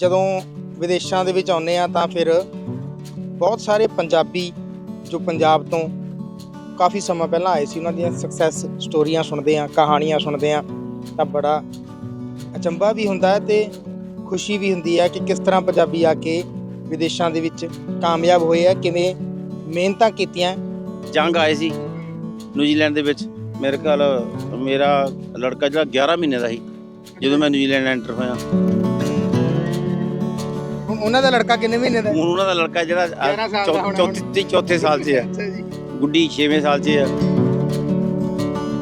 ਜਦੋਂ ਵਿਦੇਸ਼ਾਂ ਦੇ ਵਿੱਚ ਆਉਂਦੇ ਆ ਤਾਂ ਫਿਰ ਬਹੁਤ ਸਾਰੇ ਪੰਜਾਬੀ ਜੋ ਪੰਜਾਬ ਤੋਂ ਕਾਫੀ ਸਮਾਂ ਪਹਿਲਾਂ ਆਏ ਸੀ, ਉਹਨਾਂ ਦੀਆਂ ਸਕਸੈਸ ਸਟੋਰੀਆਂ ਸੁਣਦੇ ਆ ਕਹਾਣੀਆਂ ਸੁਣਦੇ ਆ ਤਾਂ ਬੜਾ ਅਚੰਭਾ ਵੀ ਹੁੰਦਾ ਹੈ ਤੇ ਖੁਸ਼ੀ ਵੀ ਹੁੰਦੀ ਹੈ ਕਿ ਕਿਸ ਤਰ੍ਹਾਂ ਪੰਜਾਬੀ ਆ ਕੇ ਵਿਦੇਸ਼ਾਂ ਦੇ ਵਿੱਚ ਕਾਮਯਾਬ ਹੋਏ ਆ ਕਿਵੇਂ ਮਿਹਨਤਾਂ ਕੀਤੀਆਂ ਜੰਗ ਆਏ ਸੀ ਨਿਊਜ਼ੀਲੈਂਡ ਦੇ ਵਿੱਚ। ਮੇਰੇ ਖਿਆਲ, ਮੇਰਾ ਲੜਕਾ ਜਿਹੜਾ 11 ਮਹੀਨੇ ਦਾ ਸੀ, ਜਦੋਂ ਮੈਂ ਨਿਊਜ਼ੀਲੈਂਡ ਐਂਟਰ ਹੋਇਆ। ਉਹਨਾਂ ਦਾ ਲੜਕਾ ਕਿੰਨੇ ਮਹੀਨੇ ਦਾ ਹੈ? ਹੁਣ ਉਹਨਾਂ ਦਾ ਲੜਕਾ ਜਿਹੜਾ 11 ਸਾਲ ਦਾ ਹੋਣਾ ਚੌਥੇ ਸਾਲ 'ਚ ਹੈ। ਅੱਛਾ ਜੀ। ਗੁੱਡੀ 6ਵੇਂ ਸਾਲ 'ਚ ਹੈ।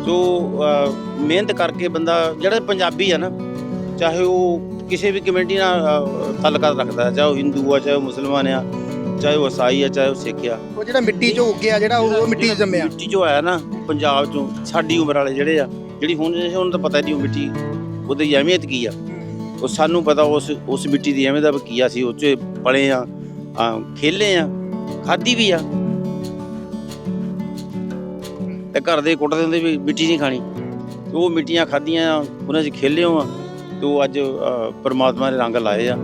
ਸੋ ਅਹ, ਮਿਹਨਤ ਕਰਕੇ ਬੰਦਾ ਜਿਹੜਾ ਪੰਜਾਬੀ ਆ ਨਾ ਚਾਹੇ ਉਹ ਕਿਸੇ ਵੀ ਕਮਿਊਨਿਟੀ ਨਾਲ ਅਹ, ਰੱਖਦਾ ਹੈ, ਚਾਹੇ ਉਹ ਹਿੰਦੂ ਆ ਚਾਹੇ ਉਹ ਮੁਸਲਮਾਨ ਆ ਚਾਹੇ ਉਹ ਈਸਾਈ ਆ ਚਾਹੇ ਉਹ ਸਿੱਖ ਆ। ਉਹ ਜਿਹੜਾ ਮਿੱਟੀ 'ਚੋਂ ਉੱਗਿਆ ਜਿਹੜਾ ਉਹ ਉਹ ਮਿੱਟੀ 'ਚ ਜੰਮਿਆ। ਮਿੱਟੀ ਚੋਂ ਆਇਆ ਨਾ ਪੰਜਾਬ ਚੋਂ ਸਾਡੀ ਉਮਰ ਵਾਲੇ ਜਿਹੜੇ ਆ ਜਿਹੜੀ ਹੁਣ ਨੂੰ ਤਾਂ ਪਤਾ ਨਹੀਂ ਉਹ ਮਿੱਟੀ ਉਹਦੀ ਅਹਿਮੀਅਤ ਕੀ ਆ। ਉਹ ਸਾਨੂੰ ਪਤਾ ਉਸ ਉਸ ਮਿੱਟੀ ਦੀ ਅਹਿਮੀਅਤ ਦਾ ਕੀ ਆ ਸੀ ਉਹ 'ਚ ਪਲੇ ਆ ਆ, ਖੇਲੇ ਆ ਖਾਦੀ ਵੀ ਆ। ਤੇ ਘਰ ਦੇ ਕੁੱਟਦੇ ਹੁੰਦੇ ਵੀ ਮਿੱਟੀ ਨਹੀਂ ਖਾਣੀ। ਤੇ ਉਹ ਮਿੱਟੀਆਂ ਖਾਧੀਆਂ ਉਹਨਾਂ 'ਚ ਖੇਲੇ ਆ ਤੇ ਉਹ ਅੱਜ ਪ੍ਰਮਾਤਮਾ ਨੇ ਰੰਗ ਲਾਏ ਆ।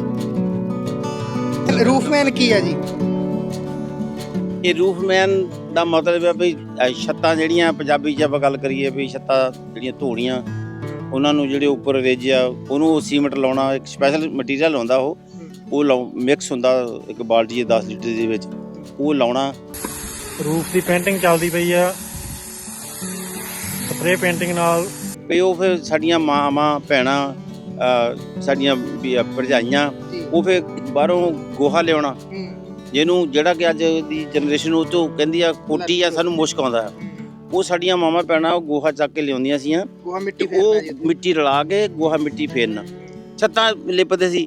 ਰੂਫਮੈਨ ਕੀ ਹੈ ਜੀ? ਇਹ ਰੂਫਮੈਨ ਦਾ ਮਤਲਬ ਹੈ ਵੀ ਛੱਤਾਂ ਜਿਹੜੀਆਂ ਪੰਜਾਬੀ 'ਚ ਆਪਾਂ ਗੱਲ ਕਰੀਏ ਵੀ ਛੱਤਾਂ ਜਿਹੜੀਆਂ ਧੂੜੀਆਂ ਉਹਨਾਂ ਨੂੰ ਜਿਹੜੇ ਉੱਪਰ ਰੇਜਿਆ ਉਹਨੂੰ ਸੀਮੈਂਟ ਲਾਉਣਾ ਇੱਕ ਸਪੈਸ਼ਲ ਮਟੀਰੀਅਲ ਹੁੰਦਾ ਉਹ ਉਹ ਮਿਕਸ ਹੁੰਦਾ ਇੱਕ ਬਾਲਟੀ 'ਚ 10 ਲੀਟਰ ਦੇ ਵਿੱਚ ਉਹ ਲਾਉਣਾ। ਰੂਫ ਦੀ ਪੇਂਟਿੰਗ ਚੱਲਦੀ ਪਈ ਆ। ਸਪਰੇ ਪੇਂਟਿੰਗ ਨਾਲ। ਵੀ ਉਹ ਫਿਰ ਸਾਡੀਆਂ ਮਾਵਾਂ ਭੈਣਾਂ ਸਾਡੀਆਂ ਭਰਜਾਈਆਂ ਉਹ ਫਿਰ ਬਾਹਰੋਂ ਗੋਹਾ ਲਿਆਉਣਾ। ਜਿਹਨੂੰ ਜਿਹੜਾ ਕਿ ਅੱਜ ਦੀ ਜਨਰੇਸ਼ਨ ਉਹ ਤੋਂ ਕਹਿੰਦੀ ਆ ਕੋਟੀ ਆ ਸਾਨੂੰ ਮੁਸ਼ਕ ਆਉਂਦਾ। ਹੈ। ਉਹ ਸਾਡੀਆਂ ਮਾਵਾਂ ਭੈਣਾਂ ਉਹ ਗੋਹਾ ਚੱਕ ਕੇ ਲਿਆਉਂਦੀਆਂ ਸੀਆਂ ਗੋਹਾ ਮਿੱਟੀ ਉਹ ਮਿੱਟੀ ਰਲਾ ਕੇ ਗੋਹਾ ਮਿੱਟੀ ਫੇਰਨਾ। ਛੱਤਾਂ ਲਿਪਦੇ ਸੀ।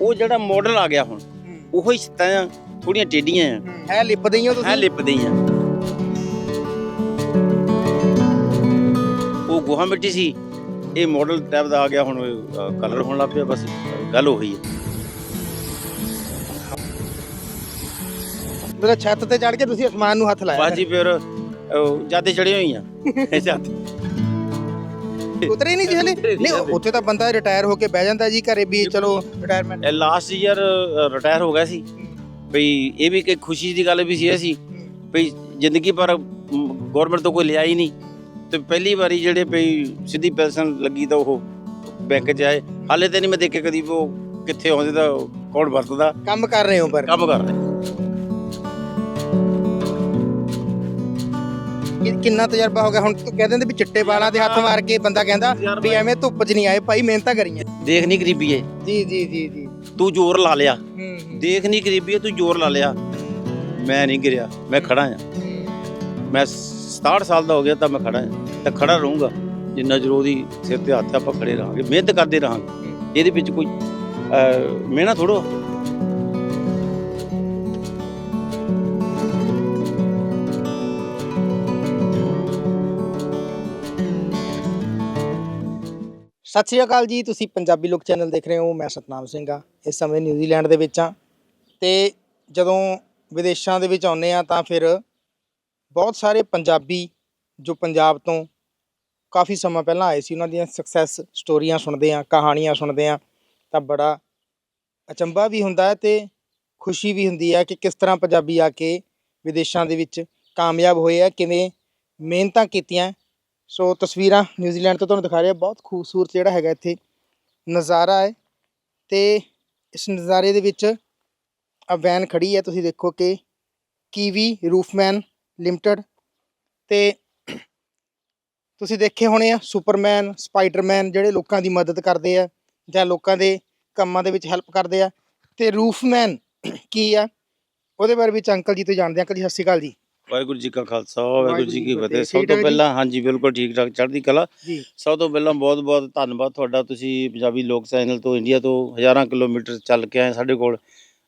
ਉਹ ਜਿਹੜਾ ਮਾਡਲ ਆ ਗਿਆ ਹੁਣ ਉਹੋ ਹੀ ਛੱਤਾਂ ਆ ਥੋੜੀਆਂ ਟੇਡੀਆਂ ਆ। ਹੈ। ਲਿਪਦੇ ਹੀ ਤੁਸੀਂ ਲਿਪਦੇ ਹੀ ਆ ਉਹ ਗੋਹਾ ਮਿੱਟੀ ਸੀ। ਇਹ ਮਾਡਲ ਟਾਈਪ ਦਾ ਆ ਗਿਆ ਹੁਣ ਕਲਰ ਹੋਣ ਲੱਗ ਪਿਆ ਬਸ ਗੱਲ ਉਹੀ ਹੈ ਮਤਲਬ ਛੱਤ ਤੇ ਚੜ ਕੇ ਤੁਸੀਂ ਅਸਮਾਨ ਨੂੰ ਹੱਥ ਲਾਇਆ ਬਾਜੀ ਫਿਰ ਉਹ ਜਾਤੇ ਚੜੇ ਹੋਈ ਆ। ਉਤਰੇ ਨਹੀਂ ਜੀ ਹਲੇ। ਨਹੀਂ ਉੱਥੇ ਤਾਂ ਬੰਦਾ ਰਿਟਾਇਰ ਹੋ ਕੇ ਬਹਿ ਜਾਂਦਾ ਜੀ ਘਰੇ ਵੀ ਚਲੋ। ਰਿਟਾਇਰਮੈਂਟ ਲਾਸਟ ਈਅਰ ਰਿਟਾਇਰ ਹੋ ਗਿਆ ਸੀ। ਬਈ ਇਹ ਵੀ ਕਿ ਖੁਸ਼ੀ ਦੀ ਗੱਲ ਵੀ ਸੀ ਇਹ ਸੀ। ਬਈ ਜ਼ਿੰਦਗੀ ਪਰ ਗਵਰਨਮੈਂਟ ਤੋਂ ਕੋਈ ਲਿਆ ਹੀ ਨਹੀਂ। ਤੇ ਪਹਿਲੀ ਵਾਰੀ ਜਿਹੜੇ ਬਈ ਸਿੱਧੀ ਪੈਨਸ਼ਨ ਲੱਗੀ ਤਾਂ ਉਹ ਬੈਂਕ 'ਚ ਆਏ। ਹਾਲੇ ਤੇ ਨਹੀਂ ਮੈਂ ਦੇਖਿਆ ਕਦੀ ਵੀ ਉਹ ਕਿੱਥੇ ਆਉਂਦੇ ਤਾਂ ਕੌਣ ਵਰਤਦਾ। ਕੰਮ ਕਰ ਰਹੇ ਹੋ ਪਰ। ਕੰਮ ਕਰ ਰਹੇ। ਕਿ- ਕਿੰਨਾ ਤਜਰਬਾ ਹੋ ਗਿਆ? ਹੁਣ ਤੂੰ ਕਹਿ ਦਿੰਦੇ ਵੀ ਚਿੱਟੇ ਵਾਲਾਂ ਦੇ ਹੱਥ ਮਾਰ ਕੇ ਬੰਦਾ ਕਹਿੰਦਾ ਵੀ ਐਵੇਂ ਧੁੱਪ 'ਚ ਨਹੀਂ ਆਏ ਭਾਈ ਮਿਹਨਤਾਂ ਕਰੀਆਂ ਦੇਖ ਨਹੀਂ ਗਰੀਬੀ ਏ ਜੀ ਜੀ ਜੀ ਜੀ। ਤੂੰ ਜ਼ੋਰ ਲਾ ਲਿਆ। ਹੂੰ ਦੇਖ ਨਹੀਂ ਗਰੀਬੀ ਏ ਤੂੰ ਜ਼ੋਰ ਲਾ ਲਿਆ। ਮੈਂ ਨਹੀਂ ਗਿਰਿਆ ਮੈਂ ਖੜਾ ਆ। ਮੈਂ 67 ਸਾਲ ਦਾ ਹੋ ਗਿਆ ਤਾਂ ਮੈਂ ਖੜਾ ਆ। ਤੇ ਖੜਾ ਰਹੂੰਗਾ। ਜਿੰਨਾ ਚਿਰ ਉਹਦੀ ਸਿਰ ਤੇ ਹੱਥ ਆ, ਆਪਾਂ ਖੜੇ ਰਹਾਂਗੇ। ਮਿਹਨਤ ਕਰਦੇ ਰਹਾਂਗੇ। ਇਹਦੇ ਵਿੱਚ ਕੋਈ ਅਹ, ਮਿਹਨਤ ਥੋੜੋ ਸਤਿ ਸ਼੍ਰੀ ਅਕਾਲ ਜੀ, ਤੁਸੀਂ ਪੰਜਾਬੀ ਲੋਕ ਚੈਨਲ ਦੇਖ ਰਹੇ ਹੋ, ਮੈਂ ਸਤਨਾਮ ਸਿੰਘ ਆ, ਇਸ ਸਮੇਂ ਨਿਊਜ਼ੀਲੈਂਡ ਦੇ ਵਿੱਚ ਆ। ਤੇ ਜਦੋਂ ਵਿਦੇਸ਼ਾਂ ਦੇ ਵਿੱਚ ਆਉਂਦੇ ਆ ਤਾਂ ਫਿਰ ਬਹੁਤ ਸਾਰੇ ਪੰਜਾਬੀ ਜੋ ਪੰਜਾਬ ਤੋਂ ਕਾਫੀ ਸਮਾਂ ਪਹਿਲਾਂ ਆਏ ਸੀ, ਉਹਨਾਂ ਦੀਆਂ ਸਕਸੈਸ ਸਟੋਰੀਆਂ ਸੁਣਦੇ ਆ ਕਹਾਣੀਆਂ ਸੁਣਦੇ ਆ ਤਾਂ ਬੜਾ ਅਚੰਭਾ ਵੀ ਹੁੰਦਾ ਹੈ ਤੇ ਖੁਸ਼ੀ ਵੀ ਹੁੰਦੀ ਹੈ ਕਿ ਕਿਸ ਤਰ੍ਹਾਂ ਪੰਜਾਬੀ ਆ ਕੇ ਵਿਦੇਸ਼ਾਂ ਦੇ ਵਿੱਚ ਕਾਮਯਾਬ ਹੋਏ ਆ, ਕਿਵੇਂ ਮਿਹਨਤਾਂ ਕੀਤੀਆਂ ਸੋ ਤਸਵੀਰਾਂ ਨਿਊਜ਼ੀਲੈਂਡ ਤੋਂ ਤੁਹਾਨੂੰ ਦਿਖਾ ਰਿਹਾ ਬਹੁਤ ਖੂਬਸੂਰਤ ਜਿਹੜਾ ਹੈਗਾ ਇੱਥੇ ਨਜ਼ਾਰਾ ਹੈ ਤੇ ਇਸ ਨਜ਼ਾਰੇ ਦੇ ਵਿੱਚ ਆ ਵੈਨ ਖੜੀ ਹੈ। ਤੁਸੀਂ ਦੇਖੋ ਕਿ ਕੀਵੀ ਰੂਫਮੈਨ ਲਿਮਟਿਡ ਤੇ ਤੁਸੀਂ ਦੇਖੇ ਹੋਣੇ ਆ ਸੁਪਰਮੈਨ, ਸਪਾਈਡਰਮੈਨ ਜਿਹੜੇ ਲੋਕਾਂ ਦੀ ਮਦਦ ਕਰਦੇ ਆ ਜਾਂ ਲੋਕਾਂ ਦੇ ਕੰਮਾਂ ਦੇ ਵਿੱਚ ਹੈਲਪ ਕਰਦੇ ਆ। ਤੇ ਰੂਫਮੈਨ ਕੀ ਆ? ਉਹਦੇ ਬਾਰੇ ਵਿੱਚ ਅੰਕਲ ਜੀ ਤੋਂ ਜਾਣਦੇ ਆ ਅੰਕਲ ਜੀ, ਸਤਿ ਸ਼੍ਰੀ ਅਕਾਲ ਜੀ। ਵਾਹਿਗੁਰੂ ਜੀ ਕਾ ਖਾਲਸਾ ਵਾਹਿਗੁਰੂ ਜੀ ਕੀ ਫਤਿਹ। ਸਭ ਤੋਂ? ਪਹਿਲਾਂ ਹਾਂਜੀ ਬਿਲਕੁਲ ਠੀਕ ਠਾਕ ਚੜ੍ਹਦੀ ਕਲਾ। ਸਭ ਤੋਂ ਪਹਿਲਾਂ ਬਹੁਤ-ਬਹੁਤ ਧੰਨਵਾਦ ਤੁਹਾਡਾ। ਤੁਸੀਂ ਪੰਜਾਬੀ ਲੋਕ ਚੈਨਲ ਤੋਂ ਇੰਡੀਆ ਤੋਂ ਹਜ਼ਾਰਾਂ ਕਿਲੋਮੀਟਰ ਚੱਲ ਕੇ ਆਏ ਸਾਡੇ ਕੋਲ।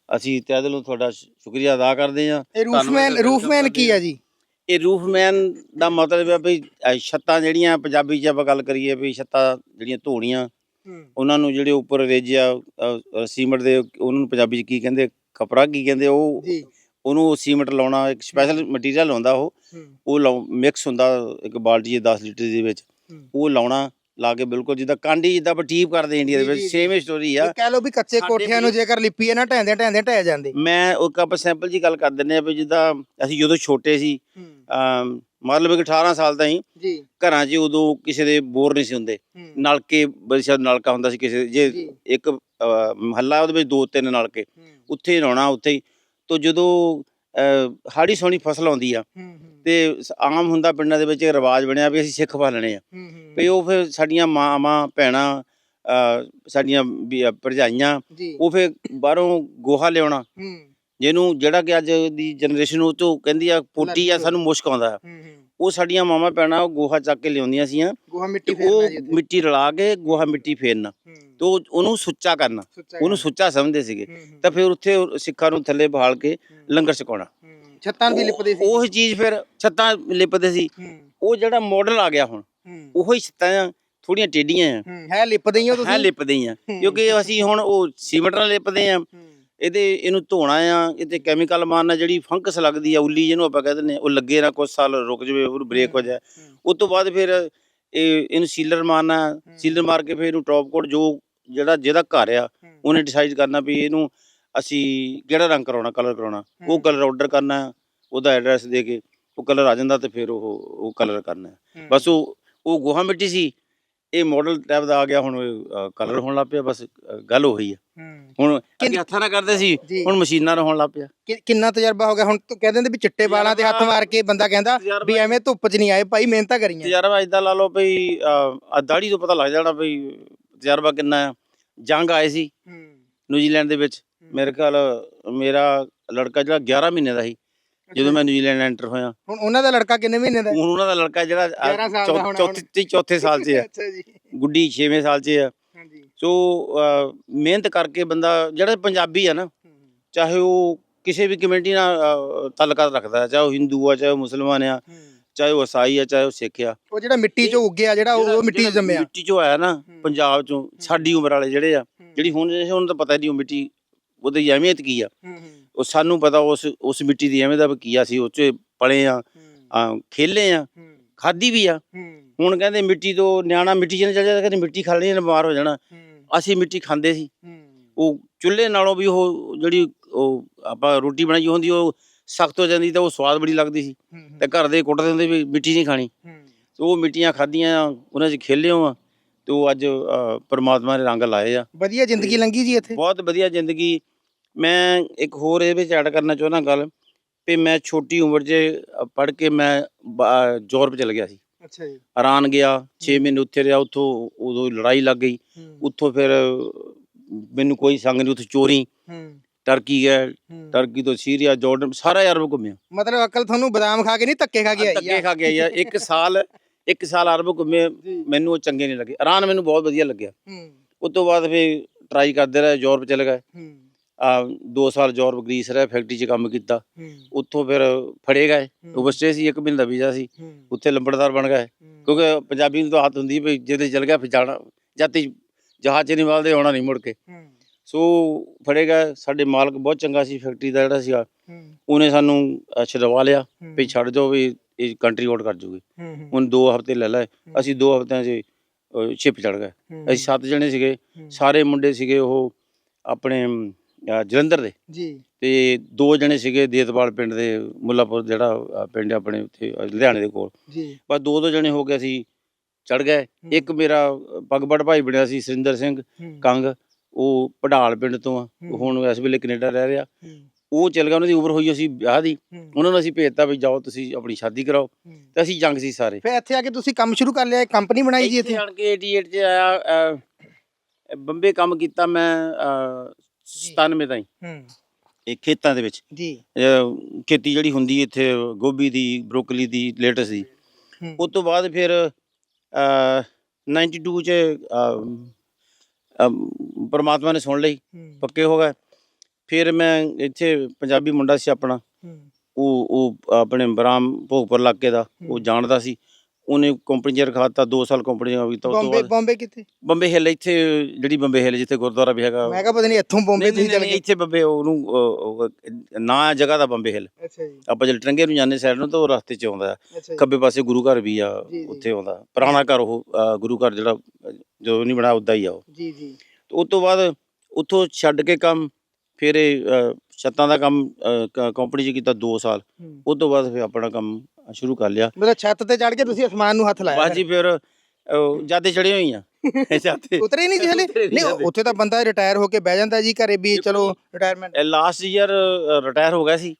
ਅਸੀਂ ਤਹਿ ਦਿਲੋਂ ਤੁਹਾਡਾ ਸ਼ੁਕਰੀਆ ਅਦਾ ਕਰਦੇ ਹਾਂ। ਇਹ ਰੂਫਮੈਨ ਰੂਫਮੈਨ ਕੀ ਆ ਜੀ? ਇਹ ਰੂਫਮੈਨ ਦਾ ਮਤਲਬ ਹੈ ਵੀ ਛੱਤਾਂ ਜਿਹੜੀਆਂ ਪੰਜਾਬੀ 'ਚ ਆਪਾਂ ਗੱਲ ਕਰੀਏ ਵੀ ਛੱਤਾਂ ਜਿਹੜੀਆਂ ਧੂੜੀਆਂ ਉਹਨਾਂ ਨੂੰ ਜਿਹੜੇ ਉੱਪਰ ਰੇਜਿਆ ਸੀਮੈਂਟ ਦੇ ਉਹਨਾਂ ਨੂੰ ਪੰਜਾਬੀ 'ਚ ਕੀ ਕਹਿੰਦੇ? ਕਪੜਾ ਕੀ ਕਹਿੰਦੇ? ਉਹ ਜੀ। ਉਹਨੂੰ ਸੀਮੈਂਟ ਲਾਉਣਾ ਇੱਕ ਸਪੈਸ਼ਲ ਮਟੀਰੀਅਲ ਹੁੰਦਾ ਉਹ ਹੂੰ। ਉਹ ਮਿਕਸ ਹੁੰਦਾ ਇੱਕ ਬਾਲਟੀ 'ਚ 10 ਲੀਟਰ ਦੇ ਵਿੱਚ। ਹੂੰ। ਉਹ ਲਾਉਣਾ ਲਾ ਕੇ ਬਿਲਕੁਲ ਜਿੱਦਾਂ ਕਾਂਡੀ ਜਿੱਦਾਂ ਆਪਾਂ ਟੀਪ ਕਰਦੇ ਇੰਡੀਆ ਦੇ ਵਿੱਚ ਸੇਮ ਹੀ ਸਟੋਰੀ ਆ। ਕਹਿ ਲਓ ਵੀ ਕੱਚੇ ਕੋਠਿਆਂ ਨੂੰ ਜੇਕਰ ਲਿਪੀਏ ਨਾ ਢਹਿੰਦੇ ਢਹਿੰਦੇ ਢਹਿ ਜਾਂਦੇ। ਮੈਂ ਉਹ ਕੱਪ ਸੈਂਪਲ ਜੀ ਗੱਲ ਕਰ ਦਿੰਨੇ ਆ ਵੀ ਜਿੱਦਾਂ ਅਸੀਂ ਜਦੋਂ ਛੋਟੇ ਸੀ ਮਤਲਬ ਕਿ 18 ਸਾਲ ਤਾਂ ਹੀ ਜੀ। ਘਰਾਂ 'ਚ ਉਦੋਂ ਕਿਸੇ ਦੇ ਬੋਰ ਨਹੀਂ ਸੀ ਹੁੰਦੇ। ਨਲਕੇ ਸ਼ਾਇਦ ਨਲਕਾ ਹੁੰਦਾ ਸੀ ਕਿਸੇ। ਜੀ। ਇੱਕ ਮਹੱਲਾ ਉਹਦੇ ਵਿੱਚ ਦੋ ਤਿੰਨ ਨਲਕੇ। ਉੱਥੇ ਹੀ ਲਾਉਣਾ ਉੱਥੇ ਹੀ ਤੋਂ ਜਦੋਂ ਹਾੜੀ ਸੋਹਣੀ ਫਸਲ ਆਉਂਦੀ ਆ ਤੇ ਆਮ ਹੁੰਦਾ ਪਿੰਡਾਂ ਦੇ ਵਿੱਚ ਰਿਵਾਜ ਬਣਿਆ ਵੀ ਅਸੀਂ ਸਿੱਖ ਪਾਲਣੇ ਆ। ਵੀ ਉਹ ਫਿਰ ਸਾਡੀਆਂ ਮਾਵਾਂ ਭੈਣਾਂ ਸਾਡੀਆਂ ਭਰਜਾਈਆਂ ਉਹ ਫਿਰ ਬਾਹਰੋਂ ਗੋਹਾ ਲਿਆਉਣਾ। ਜਿਹਨੂੰ ਜਿਹੜਾ ਕਿ ਅੱਜ ਦੀ ਜਨਰੇਸ਼ਨ ਉਹ ਤੋਂ ਕਹਿੰਦੀ ਆ ਪੋਟੀ ਆ ਸਾਨੂੰ ਮੁਸ਼ਕ ਆਉਂਦਾ। ਉਹ ਸਾਡੀਆਂ ਮਾਵਾਂ ਭੈਣਾਂ ਉਹ ਗੋਹਾ ਚੱਕ ਕੇ ਲਿਆਉਂਦੀਆਂ ਸੀਆਂ ਗੋਹਾ ਮਿੱਟੀ ਉਹ ਫੇਰਨਾ ਜੀ ਇੱਥੇ। ਮਿੱਟੀ ਰਲਾ ਕੇ ਗੋਹਾ ਮਿੱਟੀ ਫੇਰਨਾ। ਹੂੰ, ਤੇ ਉਹ- ਉਹਨੂੰ ਸੁੱਚਾ ਕਰਨਾ। ਉਹਨੂੰ। ਸੁੱਚਾ ਸਮਝਦੇ ਸੀਗੇ। ਹੂੰ, ਹੂੰ, ਤਾਂ ਫਿਰ ਉੱਥੇ ਉਹ ਸਿੱਖਾਂ ਨੂੰ ਥੱਲੇ ਬਹਾਲ ਕੇ ਹੂੰ, ਲੰਗਰ ਛਕਾਉਣਾ। ਹੂੰ। ਛੱਤਾਂ ਵੀ ਲਿਪਦੇ ਸੀ। ਉਹ ਚੀਜ਼ ਫਿਰ ਛੱਤਾਂ ਲਿਪਦੇ ਸੀ। ਹੂੰ, ਉਹ ਜਿਹੜਾ ਮਾਡਲ ਆ ਗਿਆ ਹੁਣ ਹੂੰ, ਉਹੀ ਛੱਤਾਂ ਥੋੜੀਆਂ ਟੇਡੀਆਂ ਆ। ਹੂੰ, ਹੈ ਲਿਪਦੇ ਹੀ ਹੋ ਹੈ ਤੁਸੀਂ ਲਿਪਦੇ ਹੀ ਆ। ਹੂੰ। ਕਿਉਂਕਿ ਅਸੀਂ ਹੁਣ ਉਹ ਸੀਮੈਂਟ ਨਾਲ ਲਿਪਦੇ ਆ। ਹੂੰ, ਇਹਦੇ ਇਹਨੂੰ ਧੋਣਾ ਆ ਇਹਤੇ ਕੈਮੀਕਲ ਮਾਰਨਾ ਜਿਹੜੀ ਫੰਗਸ ਲੱਗਦੀ ਆ ਉੱਲੀ ਜਿਹਨੂੰ ਆਪਾਂ ਕਹਿੰਦੇ ਨੇ ਉਹ ਲੱਗੇ ਨਾ ਕੁਝ ਸਾਲ ਰੁਕ ਜਾਵੇ ਉਹ ਬ੍ਰੇਕ ਹੋ ਜਾਏ ਉਸ ਤੋਂ ਬਾਅਦ ਫਿਰ ਇਹ ਇਹਨੂੰ ਸੀਲਰ ਮਾਰਨਾ ਸੀਲਰ ਮਾਰ ਕੇ ਫਿਰ ਇਹਨੂੰ ਟੌਪ ਕੋਟ ਜੋ ਜਿਹੜਾ ਜਿਹਦਾ ਘਰ ਆ ਉਹਨੇ ਡਿਸਾਈਡ ਕਰਨਾ ਵੀ ਇਹਨੂੰ ਅਸੀਂ ਕਿਹੜਾ ਰੰਗ ਕਰਾਉਣਾ ਕਲਰ ਕਰਾਉਣਾ ਉਹ। ਕਲਰ ਆਰਡਰ ਕਰਨਾ ਉਹਦਾ ਐਡਰੈਸ ਦੇ ਕੇ ਉਹ ਕਲਰ ਆ ਜਾਂਦਾ ਤੇ ਫਿਰ ਉਹ ਉਹ ਕਲਰ ਕਰਨਾ। ਬਸ ਉਹ ਉਹ ਗੋਹਾ ਮਿੱਟੀ ਸੀ ਇਹ ਮਾਡਲ ਟਾਈਪ ਦਾ ਆ ਗਿਆ ਹੁਣ ਕਲਰ ਹੋਣ ਲੱਗ ਪਿਆ ਬਸ ਗੱਲ ਉਹੀ ਆ। ਹੁਣ ਅੱਗੇ ਹੱਥਾਂ ਨਾਲ ਕਰਦੇ ਸੀ ਜੀ। ਹੁਣ ਮਸ਼ੀਨਾਂ ਨਾਲ ਹੋਣ ਲੱਗ ਪਿਆ। ਕਿ- ਕਿੰਨਾ ਤਜਰਬਾ ਹੋ ਗਿਆ? ਹੁਣ ਤਾਂ ਕਹਿ ਦਿੰਦੇ ਵੀ ਚਿੱਟੇ ਵਾਲਾਂ ਤੇ ਹੱਥ ਮਾਰ ਕੇ ਬੰਦਾ ਕਹਿੰਦਾ ਵੀ ਐਵੇਂ ਧੁੱਪ 'ਚ ਨਹੀਂ ਆਏ ਭਾਈ ਮਿਹਨਤਾਂ ਕਰੀਆਂ। ਤਜਰਬਾ ਇਦਾਂ ਲਾ ਲਓ ਭਈ ਆ ਦਾੜੀ ਤੋਂ ਪਤਾ ਲੱਗ ਜਾਣਾ ਭਈ ਤਜਰਬਾ ਕਿੰਨਾ ਆ ਜੰਗ ਆਏ ਸੀ ਨਿਊਜ਼ੀਲੈਂਡ ਦੇ ਵਿੱਚ। ਮੇਰੇ ਖਿਆਲ ਮੇਰਾ ਲੜਕਾ ਜਿਹੜਾ 11 ਮਹੀਨੇ ਦਾ ਸੀ ਜਦੋਂ ਮੈਂ ਨਿਊਜ਼ੀਲੈਂਡ ਐਂਟਰ ਹੋਇਆ। ਹੁਣ ਉਹਨਾਂ ਦਾ ਲੜਕਾ ਕਿੰਨੇ ਮਹੀਨੇ ਦਾ? ਹੁਣ ਉਹਨਾਂ ਦਾ ਲੜਕਾ ਜਿਹੜਾ 11 ਸਾਲ ਦਾ ਚੌ- ਹੋਣਾ ਚੌਥੇ ਸਾਲ 'ਚ ਆ। ਅੱਛਾ ਜੀ। ਗੁੱਡੀ 6ਵੇਂ ਸਾਲ 'ਚ ਆ। ਅ, ਮਿਹਨਤ ਕਰਕੇ ਬੰਦਾ ਜਿਹੜਾ ਪੰਜਾਬੀ ਆ ਨਾ ਚਾਹੇ ਉਹ ਕਿਸੇ ਵੀ ਕਮਿਊਨਿਟੀ ਨਾਲ ਤਾਲੁਕਾਤ ਰੱਖਦਾ ਚਾਹੇ ਉਹ ਹਿੰਦੂ ਆ ਚਾਹੇ ਉਹ ਮੁਸਲਮਾਨ ਆ। ਚਾਹੇ ਉਹ ਈਸਾਈ ਆ ਚਾਹੇ ਉਹ ਸਿੱਖ ਆ। ਉਹ ਜਿਹੜਾ ਮਿੱਟੀ 'ਚੋਂ ਉੱਗਿਆ ਜਿਹੜਾ ਉਹ ਮਿੱਟੀ ਜੰਮਿਆ। ਮਿੱਟੀ 'ਚੋਂ ਆਇਆ ਨਾ। ਪੰਜਾਬ 'ਚੋਂ ਸਾਡੀ ਉਮਰ ਵਾਲੇ ਜਿਹੜੇ ਆ ਜਿਹੜੀ ਹੁਣ ਉਹਨੂੰ ਤਾਂ ਪਤਾ ਨਹੀਂ ਉਹ ਮਿੱਟੀ ਉਹਦੀ ਅਹਿਮੀਅਤ ਕੀ ਆ। ਉਹ ਸਾਨੂੰ ਪਤਾ ਉਸ ਉਸ ਮਿੱਟੀ ਦੀ ਅਹਿਮੀਅਤ ਆ ਕੀ ਆ ਸੀ ਉਹ 'ਚ ਪਲੇ ਆ ਖੇਲੇ ਆ ਖਾਦੀ ਵੀ ਆ। ਹੁਣ ਕਹਿੰਦੇ ਮਿੱਟੀ ਤੋਂ ਨਿਆਣਾ ਮਿੱਟੀ 'ਚ ਨਾ ਚੱਲ ਜਾਂਦਾ ਕਹਿੰਦੇ ਮਿੱਟੀ ਖਾ ਲੈਣੀ ਬਿਮਾਰ ਹੋ ਜਾਣਾ। ਅਸੀਂ ਮਿੱਟੀ ਖਾਂਦੇ ਸੀ। ਉਹ ਚੁੱਲ੍ਹੇ ਨਾਲੋਂ ਵੀ ਉਹ ਜਿਹੜੀ ਉਹ ਆਪਾਂ ਰੋਟੀ ਬਣਾਈ ਹੁੰਦੀ ਉਹ ਸਖਤ ਹੋ ਜਾਂਦੀ ਤਾਂ ਉਹ ਸਵਾਦ ਬੜੀ ਲੱਗਦੀ ਸੀ। ਤੇ ਘਰ ਦੇ ਕੁੱਟਦੇ ਹੁੰਦੇ ਵੀ ਮਿੱਟੀ ਨਹੀਂ ਖਾਣੀ। ਤੇ ਉਹ ਮਿੱਟੀਆਂ ਖਾਧੀਆਂ ਉਹਨਾਂ 'ਚ ਖੇਲਿਓ ਆ ਤੇ ਉਹ ਅੱਜ ਪ੍ਰਮਾਤਮਾ ਨੇ ਰੰਗ ਲਾਏ ਆ। ਵਧੀਆ ਜ਼ਿੰਦਗੀ ਲੰਗੀ ਜੀ ਇੱਥੇ। ਬਹੁਤ ਵਧੀਆ ਜ਼ਿੰਦਗੀ। ਮੈਂ ਇੱਕ ਹੋਰ ਇਹਦੇ ਵਿੱਚ ਐਡ ਕਰਨਾ ਚਾਹੁੰਦਾ ਗੱਲ ਵੀ ਮੈਂ ਛੋਟੀ ਉਮਰ 'ਚ ਪੜ੍ਹ ਕੇ ਮੈਂ ਯੂਰਪ ਚਲ ਗਿਆ ਸੀ। ਅੱਛਾ ਜੀ। ਇਰਾਨ ਗਿਆ 6 ਮਹੀਨੇ ਉੱਥੇ ਰਿਹਾ ਉੱਥੋਂ ਉਦੋਂ ਲੜਾਈ ਲੱਗ ਗਈ। ਉੱਥੋਂ ਫਿਰ ਮੈਨੂੰ ਕੋਈ ਸੰਗ ਨਹੀਂ ਉੱਥੇ ਚੋਰੀ ਟਰਕੀ ਹੂੰ। ਟਰਕੀ ਤੋਂ ਸੀਰੀਆ ਜਾਰਡਨ ਸਾਰਾ ਅਰਬ ਘੁੰਮਿਆ। ਮਤਲਬ ਅਕਲ ਤੁਹਾਨੂੰ ਬਦਾਮ ਖਾ ਕੇ ਨਹੀਂ ਧੱਕੇ ਖਾ ਕੇ ਆਈ ਧੱਕੇ ਖਾ ਕੇ ਆਈ ਆ। ਇੱਕ ਸਾਲ ਇੱਕ ਸਾਲ ਅਰਬ ਘੁੰਮੇ। ਮੈਨੂੰ ਉਹ ਚੰਗੇ ਨਹੀਂ ਲੱਗੇ। ਇਰਾਨ ਮੈਨੂੰ ਬਹੁਤ ਵਧੀਆ ਲੱਗਿਆ। ਉਸ ਤੋਂ ਬਾਅਦ ਫਿਰ ਟਰਾਈ ਕਰਦੇ ਰਹੇ ਯੂਰਪ ਚਲੇ ਗਏ। ਆ 2 ਸਾਲ ਯੂਰਪ ਗ੍ਰੀਸ ਰਹੇ ਫੈਕਟਰੀ 'ਚ ਕੰਮ ਕੀਤਾ। ਉੱਥੋਂ ਫਿਰ ਫੜੇ ਗਏ। ਓਵਰਸਟੇ ਸੀ ਇੱਕ ਮਹੀਨੇ ਦਾ ਵੀਜ਼ਾ ਸੀ। ਉੱਥੇ ਲੰਬੜਦਾਰ ਬਣ ਗਏ। ਕਿਉਂਕਿ ਪੰਜਾਬੀ ਨੂੰ ਤਾਂ ਹੱਥ ਹੁੰਦੀ ਵੀ ਜਿਹਦੇ ਚਲ ਗਿਆ ਫਿਰ ਜਾਣਾ ਜਾਤੀ ਜਹਾਜ਼ 'ਚ ਨਹੀਂ ਵਾਲਦੇ ਆਉਣਾ ਨਹੀਂ ਮੁੜ ਕੇ। ਸੋ ਫੜੇ ਗਏ। ਸਾਡੇ ਮਾਲਕ ਬਹੁਤ ਚੰਗਾ ਸੀ ਫੈਕਟਰੀ ਦਾ ਜਿਹੜਾ ਸੀਗਾ। ਉਹਨੇ ਸਾਨੂੰ ਛਡਵਾ ਲਿਆ ਵੀ ਛੱਡ ਜਾਓ ਵੀ ਇਹ ਕੰਟਰੀ ਆਊਟ ਕਰ ਜੂਗੀ। ਹੁਣ 2 ਹਫ਼ਤੇ ਲੈ ਲਏ। ਅਸੀਂ 2 ਹਫ਼ਤਿਆਂ 'ਚ ਸ਼ਿਪ ਚੜ ਗਏ। ਅਸੀਂ ਸੱਤ ਜਣੇ ਸੀਗੇ। ਸਾਰੇ ਮੁੰਡੇ ਸੀਗੇ ਉਹ ਆਪਣੇ ਜਲੰਧਰ ਦੇ। ਜੀ। ਤੇ ਦੋ ਜਣੇ ਸੀਗੇ ਦੇਤਵਾਲ ਪਿੰਡ ਦੇ ਮੁੱਲਾਪੁਰ ਜਿਹੜਾ ਪਿੰਡ ਆਪਣੇ ਉੱਥੇ ਲੁਧਿਆਣੇ ਦੇ ਕੋਲ। ਜੀ। ਬਸ ਦੋ ਦੋ ਜਣੇ ਹੋ ਗਏ ਅਸੀਂ ਚੜ ਗਏ। ਇੱਕ ਮੇਰਾ ਪਗਬੜ ਭਾਈ ਬਣਿਆ ਸੀ ਸੁਰਿੰਦਰ ਸਿੰਘ ਹੂੰ, ਕੰਗ। ਉਹ ਪੜਾਲ ਪਿੰਡ ਤੋਂ ਆ। ਉਹ ਹੁਣ ਇਸ ਵੇਲੇ ਕੈਨੇਡਾ ਰਹਿ ਰਿਹਾ। ਹੂੰ, ਉਹ ਚਲ ਗਿਆ ਉਹਨਾਂ ਦੀ ਉਮਰ ਹੋਈ ਅਸੀਂ ਵਿਆਹ ਦੀ। ਹੂੰ, ਉਹਨਾਂ ਨੂੰ ਅਸੀਂ ਭੇਜਤਾ ਵੀ ਜਾਓ ਤੁਸੀਂ ਆਪਣੀ ਸ਼ਾਦੀ ਕਰਾਓ। ਹੂੰ। ਤੇ ਅਸੀਂ ਜੰਗ ਸੀ ਸਾਰੇ। ਫਿਰ ਇੱਥੇ ਆ ਕੇ ਤੁਸੀਂ ਕੰਮ ਸ਼ੁਰੂ ਕਰ ਲਿਆ ਕੰਪਨੀ ਬਣਾਈ ਜੀ ਇੱਥੇ ਆਣ ਕੇ 88 ਚ ਆਇਆ ਬੰਬੇ ਕੰਮ ਕੀਤਾ ਮੈਂ 97 ਤਾਈਂ। ਹੂੰ। ਇਹ ਖੇਤਾਂ ਦੇ ਵਿੱਚ? ਜੀ। ਖੇਤੀ ਜਿਹੜੀ ਹੁੰਦੀ ਇੱਥੇ ਗੋਭੀ ਦੀ ਬਰੋਕਲੀ ਦੀ ਲੇਟਸ ਦੀ। ਹੂੰ, ਉਸ ਤੋਂ ਬਾਅਦ ਫਿਰ ਅ, 92 ਚ ਅ, ਅ, ਪਰਮਾਤਮਾ ਨੇ ਸੁਣ ਲਈ। ਹੂੰ, ਪੱਕੇ ਹੋ ਗਏ। ਫਿਰ ਮੈਂ ਇੱਥੇ ਪੰਜਾਬੀ ਮੁੰਡਾ ਸੀ ਆਪਣਾ। ਹੂੰ, ਉਹ ਉਹ ਆਪਣੇ ਬਰਾਮ ਭੋਗਪੁਰ ਇਲਾਕੇ ਦਾ। ਉਹ। ਜਾਣਦਾ ਸੀ। ਉਹਨੇ ਕੰਪਨੀ 'ਚ ਰਖਾਤਾ 2 ਸਾਲ ਕੰਪਨੀ 'ਚ ਕੀਤਾ ਉਸ ਤੋਂ ਬੰਬੇ ਬਾਅਦ ਬੰਬੇ ਕਿੱਥੇ? ਬੰਬੇ ਹਿੱਲ ਇੱਥੇ ਜਿਹੜੀ ਬੰਬੇ ਹਿੱਲ ਜਿੱਥੇ ਗੁਰਦੁਆਰਾ ਵੀ ਹੈਗਾ। ਮੈਂ ਕਿਹਾ ਪਤਾ ਨਹੀਂ ਇੱਥੋਂ ਬੰਬੇ ਨਹੀਂ ਤੁਸੀਂ ਨਹੀਂ ਚੱਲ ਗਏ। ਇੱਥੇ ਬੰਬੇ ਉਹਨੂੰ ਅਹ, ਉਹ, ਨਾਂ ਹੈ ਜਗ੍ਹਾ ਦਾ ਬੰਬੇ ਹਿੱਲ। ਅੱਛਾ ਜੀ। ਆਪਾਂ ਜਦ ਟਰੰਗੇ ਨੂੰ ਜਾਂਦੇ ਸਾਈਡ ਨੂੰ ਤਾਂ ਉਹ ਰਸਤੇ 'ਚ ਆਉਂਦਾ। ਹੈ। ਅੱਛਾ ਜੀ। ਖੱਬੇ ਪਾਸੇ ਗੁਰੂ ਘਰ ਵੀ ਆ ਜੀ, ਜੀ। ਉੱਥੇ ਆਉਂਦਾ। ਪੁਰਾਣਾ ਘਰ ਉਹ ਅਹ, ਗੁਰੂ ਘਰ ਜਿਹੜਾ ਅਹ, ਜੋ ਨਹੀਂ ਬਣਾਇਆ ਉਦਾਂ ਹੀ ਆ ਉਹ। ਜੀ ਜੀ। ਤੇ ਉਸ ਤੋਂ ਬਾਅਦ ਉੱਥੋਂ ਛੱਡ ਕੇ ਕੰਮ ਫਿਰ ਇਹ ਛੱਤਾਂ ਦਾ ਕੰਮ ਕੰਪਨੀ 'ਚ ਕੀਤਾ 2 ਸਾਲ। ਹੂੰ। ਉਸ ਤੋਂ ਬਾਅਦ ਫਿਰ ਆਪਣਾ ਕੰਮ ਸ਼ੁਰੂ ਕਰ ਲਿਆ। ਮਤਲਬ ਛੱਤ ਤੇ ਚੜ ਕੇ ਤੁਸੀਂ ਅਸਮਾਨ ਨੂੰ ਹੱਥ ਲਾਇਆ ਬਸ ਜੀ ਫਿਰ ਜਾਦੇ ਚੜੇ ਹੋਈ ਆ ਜਾਦੇ। ਉਤਰੇ ਨਹੀਂ ਜੀ ਹਲੇ ਉਤਰੇ ਨਹੀਂ। ਉੱਥੇ ਤਾਂ ਬੰਦਾ ਰਿਟਾਇਰ ਹੋ ਕੇ ਬਹਿ ਜਾਂਦਾ ਜੀ ਘਰੇ ਵੀ ਚਲੋ ਰਿਟਾਇਰਮੈਂਟ ਲਾਸਟ ਈਅਰ ਰਿਟਾਇਰ ਹੋ ਗਿਆ ਸੀ।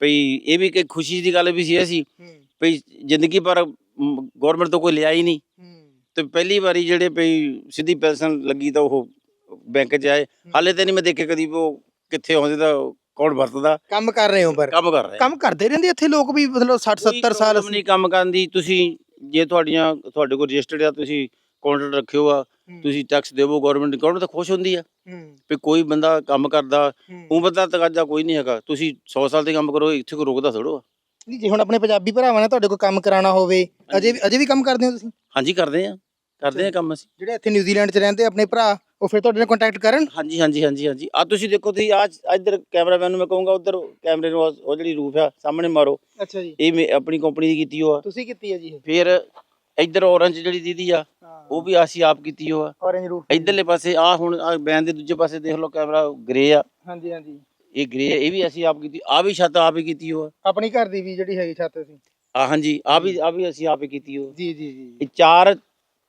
ਭਈ ਇਹ ਵੀ ਕਿ ਖੁਸ਼ੀ ਦੀ ਗੱਲ ਵੀ ਸੀ ਇਹ ਸੀ। ਹੂੰ। ਭਈ ਜ਼ਿੰਦਗੀ ਪਰ ਗਵਰਨਮੈਂਟ ਤੋਂ ਕੋਈ ਲਿਆ ਹੀ ਨਹੀਂ। ਤੇ ਪਹਿਲੀ ਵਾਰੀ ਜਿਹੜੇ ਭਈ ਸਿੱਧੀ ਪੈਨਸ਼ਨ ਲੱਗੀ ਤਾਂ ਉਹ ਬੈਂਕ 'ਚ ਆਏ। ਹਾਲੇ ਤਾਂ ਨਹੀਂ ਮੈਂ ਦੇਖਿਆ ਕਦੀ ਵੀ ਉਹ ਕਿੱਥੇ ਆਉਂਦੇ ਤਾਂ ਕੌਣ ਵਰਤਦਾ? ਕੰਮ ਕਰ ਰਹੇ ਹੋ ਪਰ। ਕੰਮ ਕਰ ਰਹੇ ਕੰਮ ਕਰਦੇ ਰਹਿੰਦੇ ਇੱਥੇ ਲੋਕ ਵੀ ਮਤਲਬ 60 70 ਸਾਲ ਨਹੀਂ ਕੰਮ ਕਰਨ ਦੀ। ਤੁਸੀਂ ਜੇ ਤੁਹਾਡੀਆਂ ਤੁਹਾਡੇ ਕੋਲ ਰਜਿਸਟਰਡ ਆ ਤੁਸੀਂ ਕੰਟਰੈਕਟ ਰੱਖਿਓ ਆ। ਤੁਸੀਂ ਟੈਕਸ ਦੇਵੋ ਗਵਰਨਮੈਂਟ ਗਵਰਨਮੈਂਟ ਤਾਂ ਖੁਸ਼ ਹੁੰਦੀ ਆ। ਵੀ ਕੋਈ ਬੰਦਾ ਕੰਮ ਕਰਦਾ ਹੂੰ। ਉਮਰ ਦਾ ਤਕਾਜ਼ਾ ਕੋਈ ਨਹੀਂ ਹੈਗਾ। ਤੁਸੀਂ 100 ਸਾਲ ਦੇ ਕੰਮ ਕਰੋ ਇੱਥੇ ਕੋਈ ਰੋਕਦਾ ਥੋੜੋ ਆ। ਨਹੀਂ ਜੇ ਹੁਣ ਆਪਣੇ ਪੰਜਾਬੀ ਭਰਾਵਾਂ ਨੇ ਤੁਹਾਡੇ ਕੋਲ ਕੰਮ ਕਰਾਉਣਾ ਹੋਵੇ ਅਜੇ ਵੀ ਅਜੇ ਵੀ ਕੰਮ ਕਰਦੇ ਹੋ ਤੁਸੀਂ? ਹਾਂਜੀ ਕਰਦੇ ਆ। ਕਰਦੇ ਆ ਕੰਮ ਅਸੀਂ। ਜਿਹੜੇ ਇੱਥੇ ਨਿਊਜ਼ੀਲੈਂਡ 'ਚ ਰਹਿੰਦੇ ਆਪਣੇ ਭਰਾ ਉਹ ਫਿਰ ਤੁਹਾਡੇ ਨਾਲ ਕੰਟੈਕਟ ਕਰਨ? ਹਾਂਜੀ ਹਾਂਜੀ ਹਾਂਜੀ ਹਾਂਜੀ। ਆ ਤੁਸੀਂ ਦੇਖੋ ਤੁਸੀਂ ਆ ਇੱਧਰ ਕੈਮਰਾਮੈਨ ਨੂੰ ਮੈਂ ਕਹੂੰਗਾ ਉਧਰ ਕੈਮਰੇ ਨੂੰ ਉਹ ਜਿਹੜੀ ਰੂਫ ਆ ਸਾਹਮਣੇ ਮਾਰੋ। ਅੱਛਾ ਜੀ। ਇਹ ਮੇ- ਆਪਣੀ ਕੰਪਨੀ ਦੀ ਕੀਤੀ ਹੋ ਆ ਤੁਸੀਂ ਕੀਤੀ ਹੈ ਜੀ ਇਹ? ਫਿਰ ਇੱਧਰ orange ਜਿਹੜੀ ਦੀਦੀ ਆ ਉਹ ਵੀ ਅਸੀਂ ਆਪ ਕੀਤੀ ਹੋ ਆ ਔਰੇਂਜ ਰੂਫ ਇੱਧਰਲੇ ਪਾਸੇ ਆ ਹੁਣ ਬੈਨ ਦੇ ਦੂਜੇ ਪਾਸੇ ਦੇਖ ਲਓ ਕੈਮਰਾ ਗ੍ਰੇ ਆ। ਹਾਂਜੀ ਹਾਂਜੀ। ਇਹ ਗ੍ਰੇ ਇਹ ਵੀ ਅਸੀਂ ਆਪ ਕੀਤੀ। ਆ ਵੀ ਛੱਤ ਆਪ ਹੀ ਕੀਤੀ ਹੋ ਆ ਆਪਣੀ ਘਰ ਦੀ ਵੀ ਜਿਹੜੀ ਹੈਗੀ ਛੱਤ ਸੀ ਆ ਹਾਂਜੀ ਆ ਵੀ ਆ ਵੀ ਅਸੀਂ ਆਪ ਹੀ ਕੀਤੀ ਹੋ ਜੀ ਜੀ ਜੀ। ਇਹ ਚਾਰ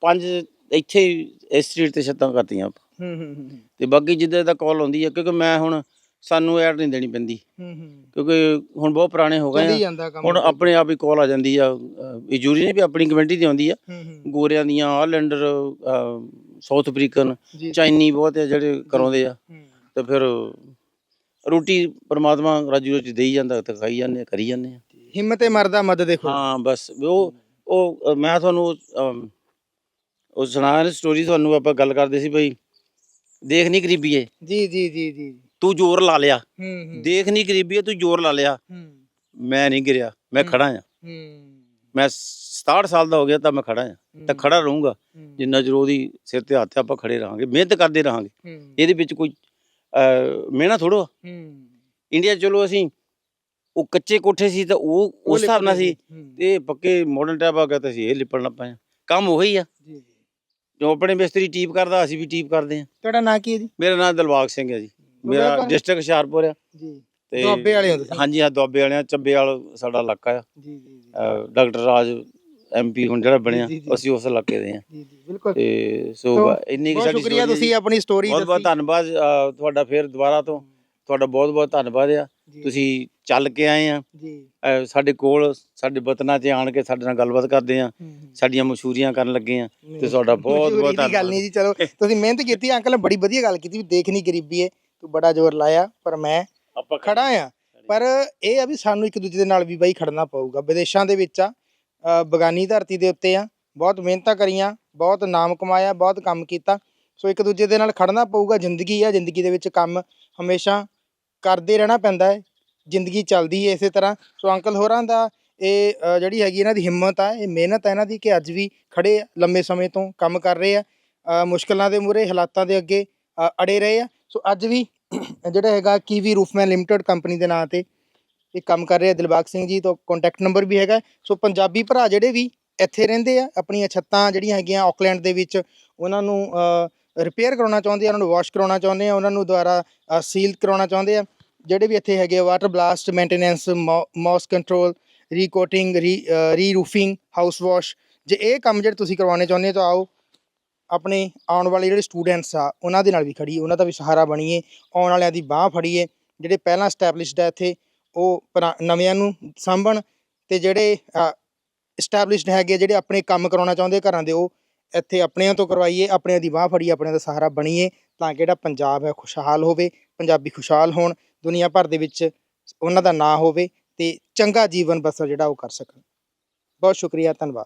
ਪੰਜ ਇੱਥੇ ਇਸ ਸਟਰੀਟ ਤੇ ਛੱਤਾਂ ਕਰਤੀਆਂ ਆਪਾਂ। ਹੂੰ ਹੂੰ ਤੇ ਬਾਕੀ ਜਿੱਦਾਂ ਦਾ ਕਾਲ ਆਉਂਦੀ ਹੈ ਕਿਉਂਕਿ ਮੈਂ ਹੁਣ ਸਾਨੂੰ ਐਡ ਨਹੀਂ ਦੇਣੀ ਪੈਂਦੀ। ਹੂੰ ਹੂੰ। ਕਿਉਂਕਿ ਹੁਣ ਬਹੁਤ ਪੁਰਾਣੇ ਹੋ ਚੱਲੀ ਗਏ ਆ। ਜਾਂਦਾ ਕੰਮ। ਹੁਣ ਆਪਣੇ ਆਪ ਹੀ ਕਾਲ ਆ ਜਾਂਦੀ ਆ। ਜ਼ਰੂਰੀ ਨਹੀਂ ਵੀ ਆਪਣੀ ਕਮਿਊਨਿਟੀ ਦੀ ਆਉਂਦੀ ਆ। ਹੂੰ ਹੂੰ। ਗੋਰਿਆਂ ਦੀਆਂ ਆਲੈਂਡਰ ਸਾਊਥ ਅਫਰੀਕਨ ਜੀ। ਚਾਈਨੀ ਬਹੁਤ ਆ ਜਿਹੜੇ ਕਰਾਉਂਦੇ ਆ। ਹੂੰ। ਤੇ ਫਿਰ ਰੋਟੀ ਪ੍ਰਮਾਤਮਾ ਰਾਜੂ ਰੋਟੀ ਦੇਈ ਜਾਂਦਾ ਤੇ ਖਾਈ ਜਾਂਦੇ ਆ ਕਰੀ ਜਾਂਦੇ ਆ। ਹਿੰਮਤ ਮਰਦਾ ਮਦਦ ਦੇਖੋ ਹਾਂ ਬਸ। ਵੀ ਉਹ ਉਹ ਮੈਂ ਤੁਹਾਨੂੰ ਅਮ, ਉਹ ਸੁਣਾ ਸਟੋਰੀ ਤੁਹਾਨੂੰ ਆਪਾਂ ਗੱਲ ਕਰਦੇ ਸੀ ਬਈ। ਦੇਖ ਨਹੀਂ ਗਰੀਬੀਏ ਜੀ ਜੀ ਜੀ ਜੀ। ਤੂੰ ਜ਼ੋਰ ਲਾ ਲਿਆ। ਹੂੰ ਹੂੰ। ਦੇਖ ਨਹੀਂ ਗਰੀਬੀਏ ਤੂੰ ਜ਼ੋਰ ਲਾ ਲਿਆ। ਹੂੰ। ਮੈਂ ਨਹੀਂ ਗਿਰਿਆ ਮੈਂ। ਖੜਾ ਆ ਹੂੰ। ਮੈਂ 67 ਸਾਲ ਦਾ ਹੋ ਗਿਆ ਤਾਂ ਮੈਂ ਖੜਾ ਆ ਤਾਂ ਖੜਾ ਰਹੂੰਗਾ। ਜਿੰਨਾ ਚਿਰ ਉਹਦੀ ਸਿਰ ਤੇ ਹੱਥ ਆਪਾਂ ਖੜੇ ਰਹਾਂਗੇ। ਮਿਹਨਤ ਕਰਦੇ ਰਹਾਂਗੇ। ਇਹਦੇ ਵਿੱਚ ਕੋਈ ਮਿਹਨਤ ਥੋੜੋ ਹੂੰ। ਇੰਡੀਆ ਚਲੋ ਅਸੀਂ ਉਹ ਕੱਚੇ ਕੋਠੇ ਸੀ ਤਾਂ ਉਹ ਉਸ ਹਿਸਾਬ ਨਾਲ ਸੀ। ਹੂੰ, ਤੇ ਪੱਕੇ ਮਾਡਰਨ ਟਾਈਪ ਆ ਗਿਆ ਤਾਂ ਅਸੀਂ ਇਹ ਲਿਪਣ ਹਾਂ। ਕੰਮ ਉਹੀ ਆ। ਜੀ ਜੋ। ਆਪਣੇ ਮਿਸਤਰੀ ਟੀਪ ਕਰਦਾ ਅਸੀਂ ਵੀ ਟੀਪ ਕਰਦੇ ਹਾਂ। ਤੁਹਾਡਾ ਨਾਂ ਕੀ ਹੈ ਜੀ? ਮੇਰਾ ਨਾਮ ਦਿਲਬਾਗ ਸਿੰਘ ਹੈ ਜੀ। ਮੇਰਾ? ਡਿਸਟ੍ਰਿਕਟ ਹੁਸ਼ਿਆਰਪੁਰ ਆ। ਜੀ। ਤੇ ਦੁਆਬੇ ਵਾਲੇ ਹੋ ਤੁਸੀਂ? ਹਾਂਜੀ ਹਾਂ ਦੁਆਬੇ ਵਾਲਿਆਂ ਚੱਬੇ ਵਾਲ ਸਾਡਾ ਇਲਾਕਾ ਆ। ਜੀ ਜੀ ਡਾਕਟਰ ਰਾਜ ਐਮਪੀ ਹੁਣ ਜਿਹੜਾ ਬਣਿਆ। ਅਸੀਂ ਉਸ ਇਲਾਕੇ ਦੇ ਆ ਜੀ ਜੀ ਬਿਲਕੁਲ। ਤੇ ਸੋ ਇੰਨੀ ਕੁ ਸਾਡੀ ਸ਼ੁਕਰੀਆ ਤੁਸੀਂ। ਆਪਣੀ ਸਟੋਰੀ ਬਹੁਤ ਬਹੁਤ ਧੰਨਵਾਦ ਤੁਹਾਡਾ ਫੇਰ ਦੁਬਾਰਾ ਤੋਂ। ਤੁਹਾਡਾ ਬਹੁਤ ਬਹੁਤ ਧੰਨਵਾਦ ਆ। ਤੁਸੀਂ ਚੱਲ ਕੇ ਆਏ ਆ। ਜੀ। ਸਾਡੇ ਕੋਲ ਸਾਡੇ ਵਤਨਾਂ 'ਚ ਆਣ ਕੇ ਸਾਡੇ ਨਾਲ ਗੱਲਬਾਤ ਕਰਦੇ ਆ। ਸਾਡੀਆਂ ਮਸ਼ਹੂਰੀਆਂ ਕਰਨ ਲੱਗੇ ਆ ਤੇ ਤੁਹਾਡਾ ਬਹੁਤ ਬਹੁਤ ਧੰਨਵਾਦ ਗੱਲ ਨਹੀਂ ਜੀ ਚਲੋ ਤੁਸੀਂ ਮਿਹਨਤ ਕੀਤੀ ਅੰਕਲ ਬੜੀ ਵਧੀਆ ਗੱਲ ਕੀਤੀ ਵੀ ਦੇਖ ਨਹੀਂ ਗਰੀਬੀ ਏ ਤੂੰ ਬੜਾ ਜ਼ੋਰ ਲਾਇਆ ਪਰ ਮੈਂ ਆਪਾਂ ਖੜਾ ਆ। ਪਰ ਇਹ ਆ ਵੀ ਸਾਨੂੰ ਇੱਕ ਦੂਜੇ ਦੇ ਨਾਲ ਵੀ ਬਾਈ ਖੜਨਾ ਪਊਗਾ। ਵਿਦੇਸ਼ਾਂ ਦੇ ਵਿੱਚ ਆ ਬਗਾਨੀ ਧਰਤੀ ਦੇ ਉੱਤੇ ਆ ਬਹੁਤ ਮਿਹਨਤਾਂ ਕਰੀਆਂ ਬਹੁਤ ਨਾਮ ਕਮਾਇਆ ਬਹੁਤ ਕੰਮ ਕੀਤਾ। ਸੋ ਇੱਕ ਦੂਜੇ ਦੇ ਨਾਲ ਖੜਨਾ ਪਊਗਾ ਜ਼ਿੰਦਗੀ ਆ ਜ਼ਿੰਦਗੀ ਦੇ ਵਿੱਚ ਕੰਮ ਹਮੇਸ਼ਾ ਕਰਦੇ ਰਹਿਣਾ ਪੈਂਦਾ ਹੈ ਜ਼ਿੰਦਗੀ ਚੱਲਦੀ ਹੈ ਇਸੇ ਤਰ੍ਹਾਂ। ਸੋ ਅੰਕਲ ਹੋਰਾਂ ਦਾ ਇਹ ਜਿਹੜੀ ਹੈਗੀ ਇਹਨਾਂ ਦੀ ਹਿੰਮਤ ਆ ਇਹ ਮਿਹਨਤ ਆ ਇਹਨਾਂ ਦੀ ਕਿ ਅੱਜ ਵੀ ਖੜੇ ਆ ਲੰਮੇ ਸਮੇਂ ਤੋਂ ਕੰਮ ਕਰ ਰਹੇ ਆ। ਅ, ਮੁਸ਼ਕਲਾਂ ਦੇ ਮੂਹਰੇ ਹਾਲਾਤਾਂ ਦੇ ਅੱਗੇ ਅੜੇ ਰਹੇ ਆ। ਸੋ ਅੱਜ ਵੀ ਜਿਹੜਾ ਹੈਗਾ ਕੀਵੀ ਰੂਫਮੈਨ ਲਿਮਟਿਡ ਕੰਪਨੀ ਦੇ ਨਾਂ ਤੇ ਇਹ ਕੰਮ ਕਰ ਰਿਹਾ ਦਿਲਬਾਗ ਸਿੰਘ ਜੀ ਤੋਂ ਕੰਟੈਕਟ ਨੰਬਰ ਵੀ ਹੈਗਾ। ਸੋ ਪੰਜਾਬੀ ਭਰਾ ਜਿਹੜੇ ਵੀ ਇੱਥੇ ਰਹਿੰਦੇ ਆ ਆਪਣੀਆਂ ਛੱਤਾਂ ਜਿਹੜੀਆਂ ਹੈਗੀਆਂ ਆਕਲੈਂਡ ਦੇ ਵਿੱਚ ਉਹਨਾਂ ਨੂੰ ਰਿਪੇਅਰ ਕਰਾਉਣਾ ਚਾਹੁੰਦੇ ਆ ਉਹਨਾਂ ਨੂੰ ਵਾਸ਼ ਕਰਾਉਣਾ ਚਾਹੁੰਦੇ ਆ ਉਹਨਾਂ ਨੂੰ ਦੁਬਾਰਾ ਸੀਲ ਕਰਾਉਣਾ ਚਾਹੁੰਦੇ ਆ। ਜਿਹੜੇ ਵੀ ਇੱਥੇ ਹੈਗੇ water blast maintenance moss control recoating re roofing house wash ਜੇ ਇਹ ਕੰਮ ਜਿਹੜੇ ਤੁਸੀਂ ਕਰਵਾਉਣੇ ਚਾਹੁੰਦੇ ਤਾਂ ਆਓ ਆਪਣੇ ਆਉਣ ਵਾਲੇ ਜਿਹੜੇ ਸਟੂਡੈਂਟਸ ਆ ਉਹਨਾਂ ਦੇ ਨਾਲ ਵੀ ਖੜੀਏ ਉਹਨਾਂ ਦਾ ਵੀ ਸਹਾਰਾ ਬਣੀਏ ਆਉਣ ਵਾਲਿਆਂ ਦੀ ਬਾਹ ਫੜੀਏ ਜਿਹੜੇ ਪਹਿਲਾਂ ਸਟੈਬਲਿਸ਼ਡ ਆ ਇੱਥੇ ਉਹ ਪੁਰਾ- ਨਵਿਆਂ ਨੂੰ ਸਾਂਭਣ ਤੇ ਜਿਹੜੇ ਸਟੈਬਲਿਸ਼ਡ ਹੈਗੇ ਆ, ਜਿਹੜੇ ਆਪਣੇ ਕੰਮ ਕਰਾਉਣਾ ਚਾਹੁੰਦੇ ਘਰਾਂ ਦੇ ਉਹ ਇੱਥੇ ਆਪਣਿਆਂ ਤੋਂ ਕਰਵਾਈਏ, ਆਪਣਿਆਂ ਦੀ ਬਾਹ ਫੜੀਏ, ਆਪਣਿਆਂ ਦਾ ਸਹਾਰਾ ਬਣੀਏ ਤਾਂ ਕਿ ਜਿਹੜਾ ਪੰਜਾਬ ਹੈ ਖੁਸ਼ਹਾਲ ਹੋਵੇ, ਪੰਜਾਬੀ ਖੁਸ਼ਹਾਲ ਹੋਣ, ਦੁਨੀਆ ਭਰ ਦੇ ਵਿੱਚ ਉਹਨਾਂ ਦਾ ਨਾਂ ਹੋਵੇ ਤੇ ਚੰਗਾ ਜੀਵਨ ਬਸਰ ਜਿਹੜਾ ਉਹ ਕਰ ਸਕਣ। ਬਹੁਤ ਸ਼ੁਕਰੀਆ, ਧੰਨਵਾਦ।